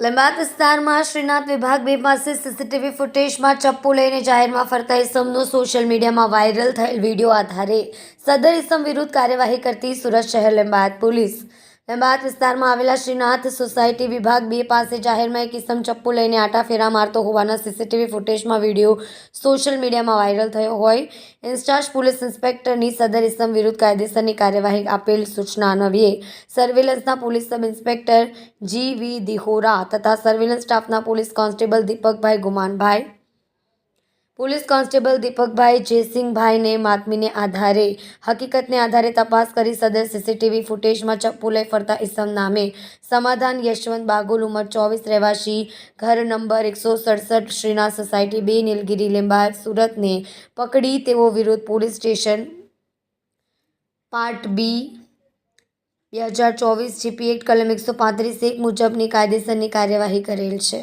લીંબાદ વિસ્તારમાં શ્રીનાથ વિભાગ બે પાસે સીસીટીવી ફૂટેજમાં ચપ્પુ લઈને જાહેરમાં ફરતા ઇસમનો સોશિયલ મીડિયામાં વાયરલ થયેલ વીડિયો આધારે સદર ઇસમ વિરુદ્ધ કાર્યવાહી કરતી સુરત શહેર લંબાત પોલીસ. લીંબાદ વિસ્તારમાં આવેલા શ્રીનાથ સોસાયટી વિભાગ બે પાસે જાહેરમાં એક ઇસમ ચપ્પુ લઈને આટા ફેરા મારતો હોવાના સીસીટીવી ફૂટેજમાં વીડિયો સોશિયલ મીડિયામાં વાયરલ થયો હોય. ઇન્ચાર્જ પોલીસ ઇન્સ્પેક્ટરની સદર ઇસમ વિરુદ્ધ કાયદેસરની કાર્યવાહી આપેલ સૂચના અન્વયે સર્વેલન્સના પોલીસ સબ ઇન્સ્પેક્ટર જી વી દિહોરા તથા સર્વેલન્સ સ્ટાફના police constable Deepakbhai Gumanbhai police constable Deepakbhai જયસિંહભાઈને માતમીને આધારે, હકીકતને આધારે તપાસ કરી સદર સીસીટીવી ફૂટેજમાં ચપ્પુ લઈ ફરતા ઇસમ નામે. સમાધાન યશવંત બાગુલ ઉંમર ચોવીસ, રહેવાસી, ઘર નંબર એકસો સડસઠ શ્રીનાથ સોસાયટી બે, નીલગિરી લીંબાયત, સુરતને પકડી તેઓ વિરુદ્ધ પોલીસ સ્ટેશન પાર્ટ બી. બે હજાર ચોવીસ જીપી એક્ટ કલમ એકસો પાંત્રીસ એક મુજબની કાયદેસરની કાર્યવાહી કરેલ છે.